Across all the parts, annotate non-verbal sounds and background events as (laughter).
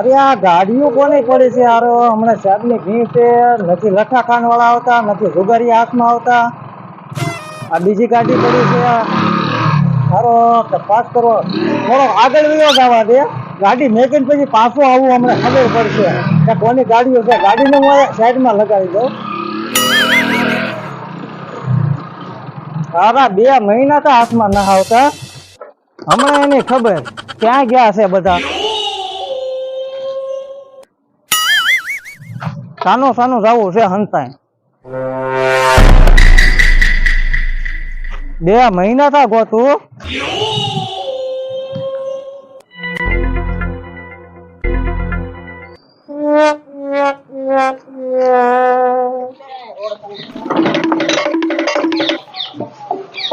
અરે આ ગાડીઓ કોને પડી છે આરો હમણાં સાહેબની ભીડ નથી લઠ્ઠા ખાન વાળા આવતા, નથી જુગારી હાથમાં આવતા. આ બીજી ગાડી પડી છે સારો તપાસ કરો. થોડો આગળ વયો જવા દે. ગાડી મેકીને પછી પાછું આવું હમણાં ખબર પડશે. કે કોની ગાડીઓ છે. ગાડીને હું સાઈડમાં લગાવી દઉં. સારા બે મહિના તો હાથમાં ના આવતા. હમણાં એની ખબર. ક્યાં ગયા છે બધા? સાનું સાનું જવું છે હંતાય. બે મહિના થા ગોતું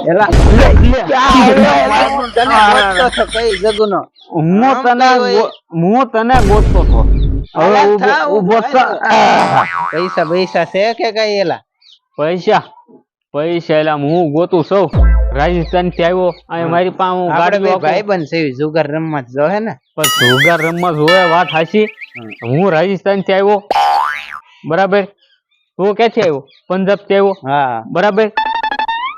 એલા કઈ જગુનો હું તને હું તને ગોતતો હતો ભાઈ. પૈસા પૈસા છે કે કઈ એલા? પૈસા. પૈસા એલા હું ગોતું સૌ. રાજસ્થાનથી આવ્યો અને મારી પાસે હું ગાડી ભાઈ બન છે જુગાર રમવા જ હે ને. પણ જુગાર રમવા જોવે વાત હાસી હું. રાજસ્થાનથી આવ્યો. બરાબર? તું ક્યાંથી આવ્યો? પંજાબથી આવ્યો. હા. બરાબર?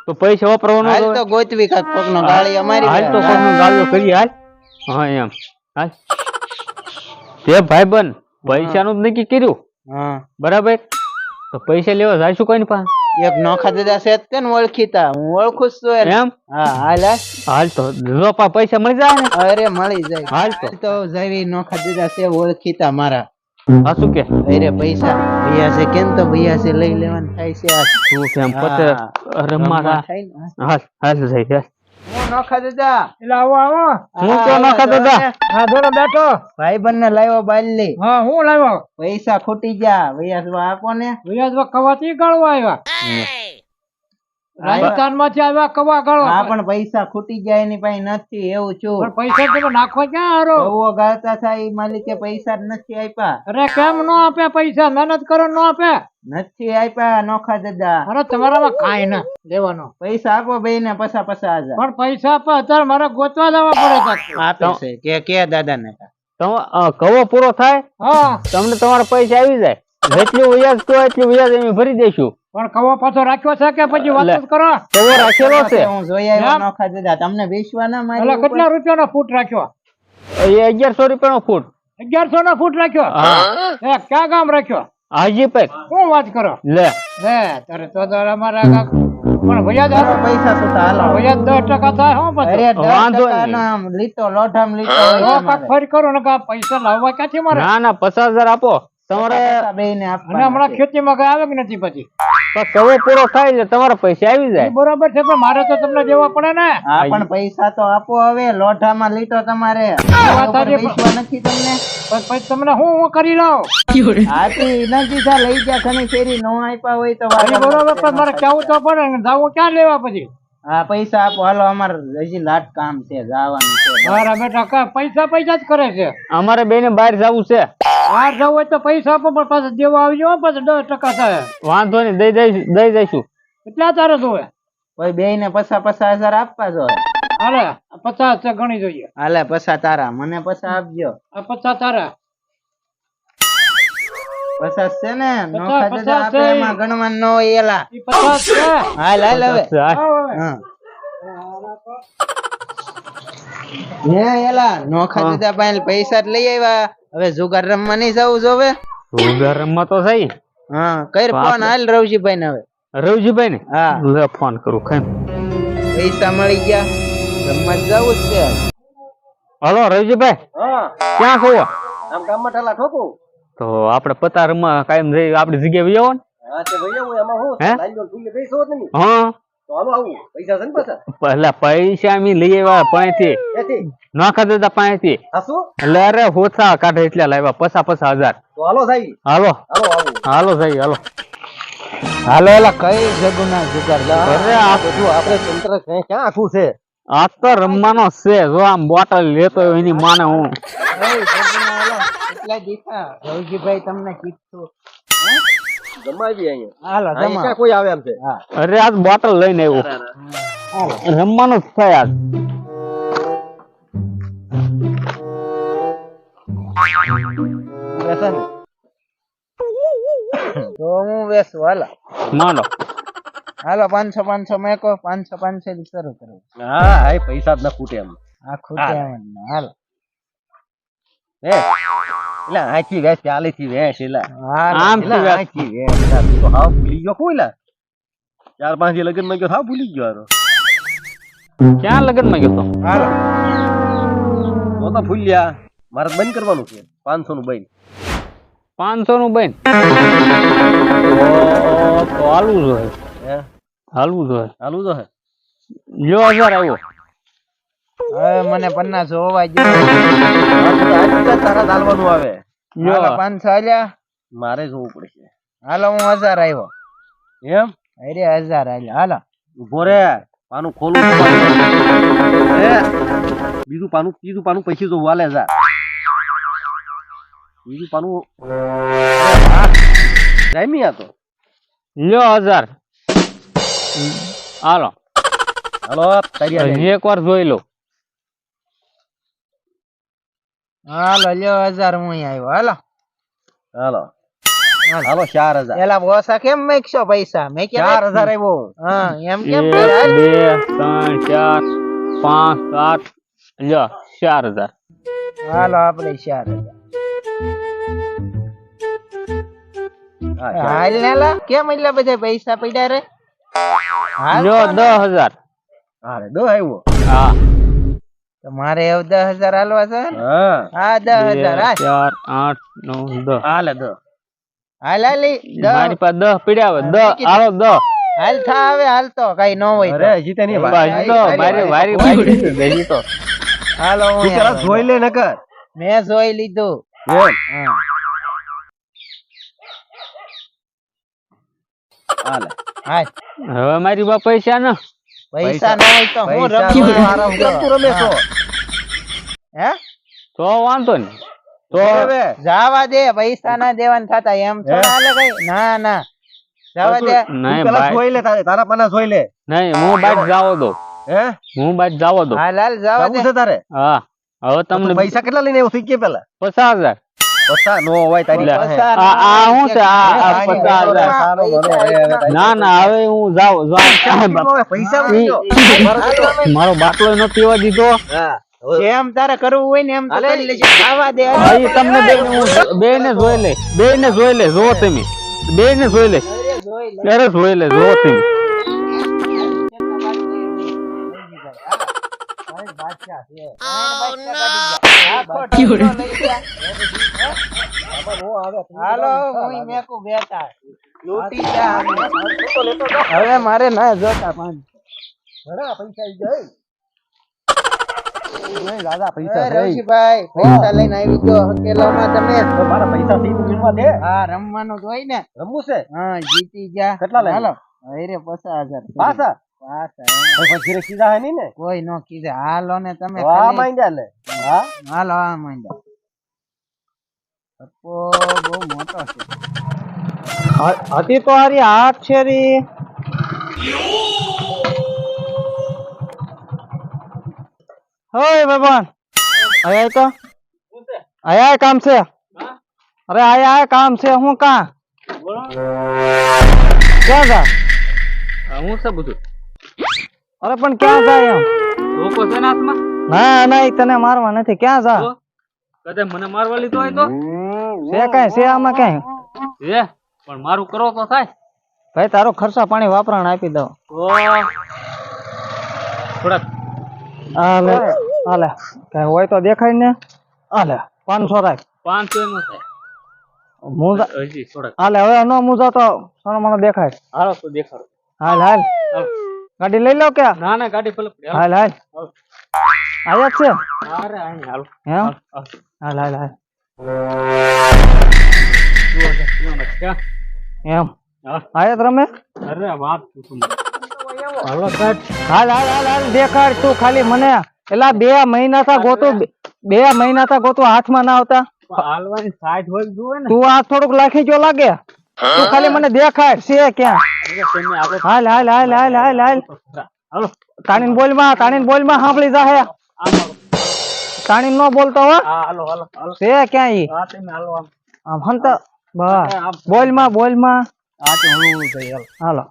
તો પૈસા વાપરવાનો હાલ તો ગોતવી કાક કોક નો ગાળી અમારી હાલ તો પાસે. કોકનું ગાળ્યો કરી હાલ. હા એમ. હાલ. તે ભાઈબંધ પૈસાનું જ નક્કી કર્યું. હા. બરાબર? તો પૈસા લેવા જાય કોઈ પાસે એક નોખા દાદા છે તે ઓળખીતા? હું ઓળખું છું એમ. હા હાલ હાલ. તો રોપા પૈસા મળી જાય ને. અરે મળી જાય. હાલ તો. તો જેવી નોખા દાદા છે ઓળખીતા મારા. હા શું કે? અરે પૈસા. ભૈયા છે કેમ તો ભૈયા છે લઈ લેવાનું થાય છે. આ. તું કેમ પતે રમવા થાય હાલ હાલ હું નોખા દાદા એટલે આવો આવો. હું તો નોખા દાદા હા ધોરો બેઠો. ભાઈ બંને લાવ્યો બાયલી. હા હું લાવ્યો? પૈસા ખૂટી ગયા. જો આપો ને. ભાઈ કવાથી ગાળવા આવ્યા? રાજસ્થાનમાંથી આવ્યા કવા હા પણ પૈસા ખૂટી ગયા એની પાસે નથી એવું છું. પણ પૈસા તમે નાખવા ક્યાં હારો? બહુ ગાળતા થાય માલિકે પૈસા જ નથી આપ્યા. અરે કેમ નો આપે પૈસા? મહેનત કરો નો આપે? નથી આપ્યા નોખા દાદા અરે તમારામાં કાંઈ ના લેવાનો. પૈસા આપો ભાઈ ને પસા પસા હજાર પણ પૈસા આપે અત્યારે મારે ગોતવા જવા પડે. આપે છે કે કે દાદા ને તો કવો પૂરો થાય? હા. તમને તમારા પૈસા આવી જાય? જેટલું વ્યાજ તો એટલું વ્યાજ અમે ભરી દઈશું. પણ કવો પાછો રાખ્યો છે કે પછી વાત કરો? કવો રાખેલો છે? હું જોઈ આવ્યો નો. દાદા તમને વિશ્વાના મારી એટલે કેટલા રૂપિયાનો ફૂટ રાખ્યો? એ અગિયારસો રૂપિયાનો ફૂટ. અગિયારસો નો ફૂટ રાખ્યો? હા. એ ક્યાં ગામ રાખ્યો? હાજી પેક. શું વાત કરો? લે. લે તારે તો તારા અમારા ગામ પણ ભૈયા ચાલો પૈસા છૂટા હાલો. ભૈયા દસ ટકા થાય હું અરે પછી દસ વાંધો નામ લીટો લોઢામ તમારે. ફરી કરો ને પૈસા લાવવા ક્યાંથી મારે? ના ના પચાસ હજાર આપો. તમારે હમણાં. ખેતીમાં કઈ આવે કે નથી પછી? તો પૂરો થાય એટલે તમારા પૈસા આવી જાય. બરોબર છે પણ મારે તો તમને દેવા પડે ને. પણ પૈસા તો આપો હવે લોઢામાં લીટો તમારે. વાત ઉપર સાચી. વિશ્વાસ નથી તમને. પછી તમને હું હું કરી લઉં? નથી લઈ ગયા ઘણી ફેરી નો આપ્યા હોય તો બરાબર પણ મારે કેવું તો પડે ને જાવું ક્યાં લેવા પછી? હા પૈસા આપો. હાલો અમારે હજી લાટ કામ છે જવાનું છે. મારા બેટા પૈસા પૈસા જ કરે છે. અમારે બેને બહાર જવું છે. બહાર જવું હોય તો પૈસા આપો પણ પાછા દેવા આવી જાવ પાછા દસ ટકા થાય. વાંધો નહીં દઈ દઈશું દઈ દઈશું કેટલા તારે જોવે ભાઈ બે ને પસા પસા હજાર આપવા જો. અરે પચાસ ગણી જોઈએ. હાલે પસા તારા મને પસા આપજો. આ પચાસ તારા. પચાસ છે ને પચાસ, નોખા દાદા પચાસ આપે છે. એમાં ગણવા ન હોય એલા. પચાસ છે. હાલ હાલ હવે. હા. આવો હે. એલા નોખા હા. પાસે પૈસા લઈ આવ્યા. હવે જુગાર રમવા નહીં જવું જોવે જુગાર રમવા તો થઈ હા કઈ ફોન હાલ રવજીભાઈ ને હવે. રવજીભાઈ ને હા. લે ફોન કરું ખાઈ. પૈસા મળી ગયા. રમવા જવું જ છે. હલો રવજીભાઈ. હા. ક્યાં છો? આમ ગામમાં ઠાલા ઠોકું. તો આપણે પતા રમવા કાયમ રહી આપણી જગ્યાએ ને. હા તે ભાઈ એમાં હું લાઈન બેસો જ હા. તો હાલો આવું પૈસા છે ને પાછા? પહેલા પૈસા અમે લઈ આવ્યા પાસેથી નોખા દાદા પાસેથી એટલે અરે હોછા કાઢે એટલે લાવ્યા પસા પસા હજાર. હાલો સાહેબ હાલો. હાલો સાહેબ હાલો હાલો. એલા કઈ જગુના જુગાર અરે આ બધું આપણે તંત્ર ક્યાં ક્યાં આખું છે? આ તો રમવાનો છે જો આમ બોટલ લેતો હોય એની માને હું. એટલા દીધા. રવજીભાઈ તમને કીધું. જમાવી અહીંયા. હાલો જમા કોઈ આવે એમ છે? અરે આજ બોટલ લઈને આવ્યો. રમવાનું જ છે આજ. તો હું વેસું હાલો. માનો હાલો પાંચસો પાંચસો મેકો પાંચસો પાંચસો થી શરૂ કરો. હા હા પૈસા જ ના ખૂટે એમ. આ ખૂટે એમ. ને. હાલો. હે? એટલે આથી વેચ ચાલી થી વેચ એટલે હાલો આમ એટલે થી વેચ. આથી વેચ એટલે તું તો હાવ ભૂલી ગયો કોઈ લા ચાર પાંચ દી લગનમાં ગયો હાવ ભૂલી ગયો હારો ક્યાં લગનમાં ગયો તો હાલો તો તો ભૂલ્યા મારે બંધ કરવાનું છે પાંચસો નું બંધ પાંચસો નું બેન તો હાલવું જોઈએ હે હાલવું જોઈએ હાલું તો હે જો હજાર આવ્યો હવે મને પન્નાસો હોવા જ તારા ચાલવાનું આવે હાલો પાંચસો હાલ્યા મારે જોવું પડશે. હાલો હું હજાર આવ્યો એમ? અરે હજાર હાલ્યા હાલો. ઊભો રે. પાનું ખોલું. બીજું પાનું બીજું પાનું પછી તો વાલે હજાર બીજું પાનું. જામી આ તો. લ્યો હજાર. હાલો. હાલો એક વાર જોઈ લો. હાલો લ્યો હજાર હું આવ્યો. હાલો. હાલો. હાલો. ચાર હજાર. પેલા ઓછા કેમ મેકશો પૈસા? મેં ચાર હજાર આવ્યો હા એમ કેમ. બે ત્રણ ચાર પાંચ સાત લ્યો ચાર હજાર. હાલો આપણે ચાર હજાર. હાલ ને લા. કેમ એટલા બધા પૈસા પડ્યા રે? લ્યો દસ હજાર. હા દો આવ્યો હા. મારે હવે દસ હજાર હાલવા છે હા. હા દસ હજાર હાલ. ચાર આઠ નવ દસ. હાલે દો હાલ હાલી મારી પાસે દસ પીડ્યા હવે દસ હાલો દસ. હાલ થા હવે હાલ તો કઈ ન હોય અરે જીતે નહીં ભાઈ તો મારી વારી વારી ગઈ તો હાલો હું (laughs) તું પેલા જોઈ લે નકર મેં જોઈ લીધું. હા. હવે મારી પાસે પૈસા ને. પૈસા ન હોય તો હું પૈસા રમું છો હે? તો વાંધો નહીં. તો હવે જાવા દે પૈસા ના દેવાન થતા એમ તો હાલે કઈ? ના ના. જવા દે. નહીં નહીં જોઈ લે તારે તારા પાના જોઈ લે. નહીં હું બાઈક જાવો દો. હે? હું બાઈક જાવો દો. હા લાલ જવા દે. તારે? હા. હવે તમને પૈસા કેટલા લઈને આવ્યો? થઈ ગયા પેલા? પચાસ હજાર. નો હોય તારી આ આ શું છે? આ ના ના હવે હું જાઉં પૈસા. મારો? બાટલો નથી પીવા દીધો. એમ જેમ તારે કરવું હોય ને એમ તો કરી લેજે જવા દે. ભાઈ તમને બે હું બે ને જોઈ લે બે ને જોઈ લે જો તમે. બે ને જોઈ લે. અરે જોઈ લે. ત્યારે જોઈ લે જો તમે. હાલો હું મેકું બેટા લૂંટી જા હવે મારે ના જોતા પાંચ ઘણા પૈસા જાય. દાદા પૈસા એ પૈસા લઈને આવી ગયો હકેલામાં તમે. મારા પૈસા થઈ ગયું દે. હા રમવાનું તો ને. રમવું છે? હા જીતી ગયા કેટલા લઈ હાલો અરે પચાસ હજાર પાછા? પાછા. ભાઈ પછી ઘરે સીધા હે ને? કોઈ નો કીધે. હાલો ને તમે હા માંડ્યા લે. હા? હાલો હા માંડ્યા. ટપ્પો બહુ મોટો છે. હતી તો હારી હાથ છે રી. હોય ભગવાન. આયા તો? આયા કામ છે? અરે આયા આયા કામ છે હું કા? ક્યાં જા? હું છે બધું? અરે પણ ક્યાં જાય એમ? રોકો છે ને ના ના તને મારવા નથી. ક્યાં જા? તો? કદાચ મને મારવા લીધો હોય તો? છે કાંઈ છે આમાં કાંઈ? એ પણ મારું કરો તો થાય. ભાઈ તારો ખર્ચા પાણી વાપરાણ આપી દો થોડાક. હાલે હાલે કાંઈ હોય તો દેખાય ને. હાલે પાંચસો રાખ. પાંચસો નો થાય. મુંજા હજી થોડાક. હાલે હવે ન મુજા તો સોનો મને દેખાય. હાલો તો દેખાડો. હાલ હાલ. ગાડી લઈ લો કે? ના ના ગાડી પેલા હાલ. હાલ આવ્યા છે? અરે હાલ. એમ? હાલો. હાલ હાલ હાલ? એમ. આયા જ રમે અરે વાત હાલો કાઢ. હાલ હાલ હાલ હાલ દેખાડ તું ખાલી મને. એલા બે મહિના થા ગોતું બે મહિના થા ગોતું હાથમાં ના આવતા. હાલવાની સાઈડ હોય જુએ ને. તું આ થોડુંક લાખી જો લાગે. તું ખાલી મને દેખાડ છે ક્યાં? હાલ હાલ હાલ હાલ હાલ હાલ. તાણીન બોલમાં તાણીન બોલમાં સાંભળી જાહે. તાણી નો બોલતો હો. હા હાલો હાલો હાલો. છે ક્યાં ઈ? હા તમે હાલો આમ હંતા બસ. બોલમાં બોલમાં હા તો હું થઈ હાલો. હાલો.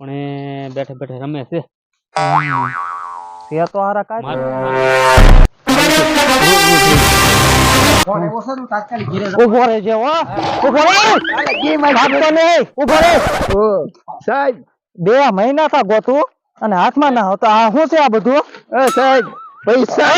પણ બેઠે બેઠે રમે છે. તે તો હારા કાઢ. ઊભો રે જેવો ઊભો નહીં. ઊભો રહે. સાહેબ. બે મહિના થા ગોતું અને હાથમાં ના હતો. આ શું છે આ બધું? એ સાહેબ પૈસા.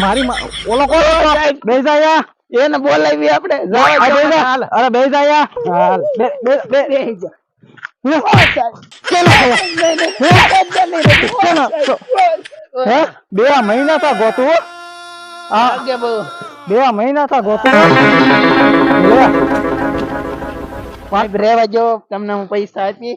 મારી ઓલો કોણ? બે જાયા એને બોલાવી આપણે. અરે બે જાયા બે બે બે ચલો. બે મહિના થા ગોતું બે મહિના થા ગોતું લે. સાહેબ રેવા જો તમને હું પૈસા આપી